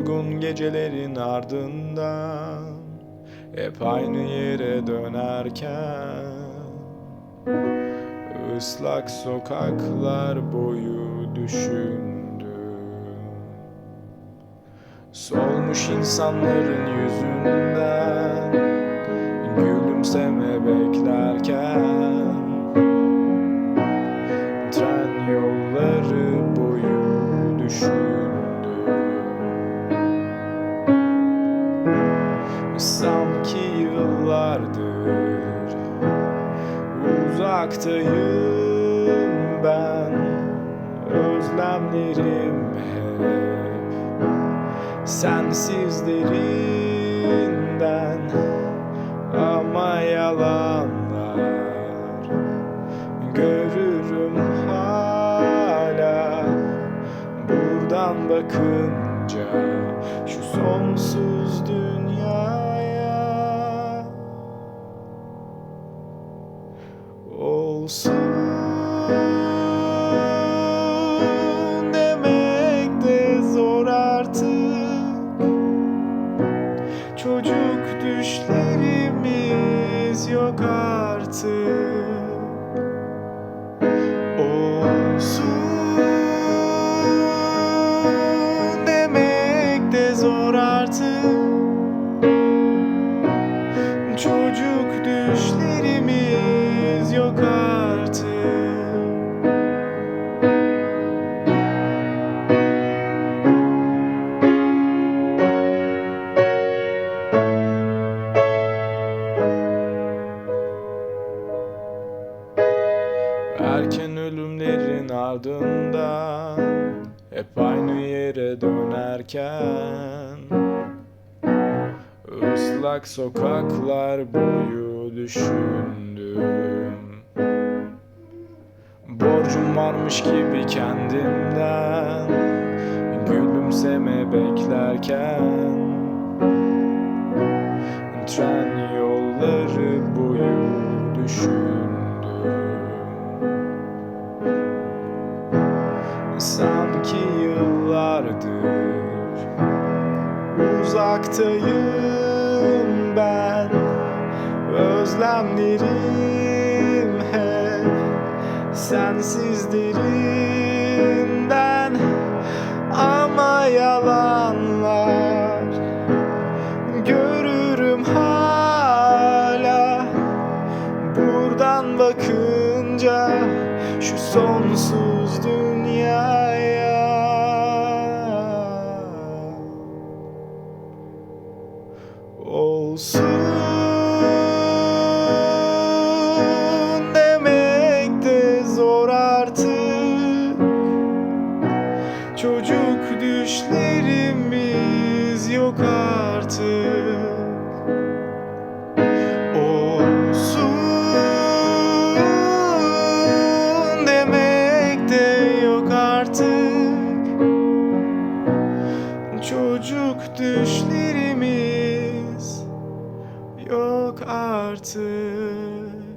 Yorgun gecelerin ardından Hep aynı yere dönerken ıslak sokaklar boyu düşündüm. Solmuş insanların yüzünden Gülümseme beklerken Tren yolları boyu düşündüm yıllardır Uzaktayım ben Özlemlerim hep Sensizlerinden. Ama yalanlar Görürüm hala. Buradan bakınca Şu sonsuz dünyaya Çocuk düşlerimiz yok artık. Olsun demek de zor artık. Çocuk düşlerimiz Erken ölümlerin ardından Hep aynı yere dönerken Islak sokaklar boyu düşündüm. Borcum varmış gibi kendimden Gülümseme beklerken Uzaktayım ben. Özlemlerim hep Sensizlerinden. Ama yalanlar Görürüm hala. Buradan bakınca Şu sonsuz dünyaya Buruk düşlerimiz yok artık. Olsun demek de yok artık. Çocuk düşlerimiz yok artık.